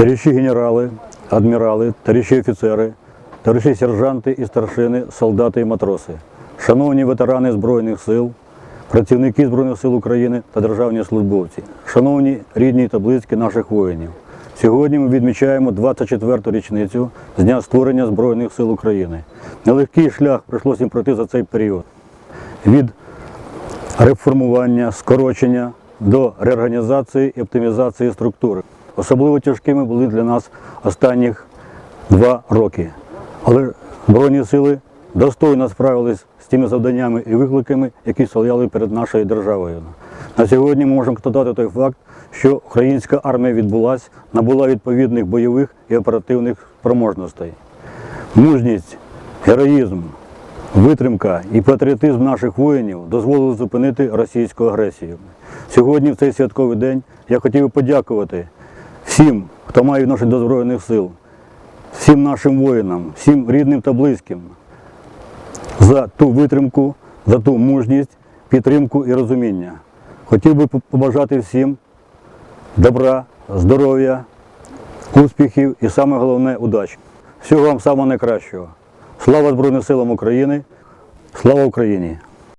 Товариші генерали, адмірали, товариші офіцери, товариші сержанти і старшини, солдати і матроси, шановні ветерани Збройних сил, працівники Збройних сил України та державні службовці, шановні рідні та близькі наших воїнів. Сьогодні ми відмічаємо 24-ту річницю з дня створення Збройних сил України. Нелегкий шлях прийшлося їм пройти за цей період. Від реформування, скорочення до реорганізації і оптимізації структури. Особливо тяжкими були для нас останніх два роки. Але Збройні сили достойно справились з тими завданнями і викликами, які стояли перед нашою державою. На сьогодні ми можемо констатувати той факт, що українська армія відбулась, набула відповідних бойових і оперативних спроможностей. Мужність, героїзм, витримка і патріотизм наших воїнів дозволили зупинити російську агресію. Сьогодні, в цей святковий день, я хотів би подякувати всім, хто має відношення до Збройних сил, всім нашим воїнам, всім рідним та близьким за ту витримку, за ту мужність, підтримку і розуміння. Хотів би побажати всім добра, здоров'я, успіхів і саме головне удачі. Всього вам самого найкращого. Слава Збройним силам України! Слава Україні!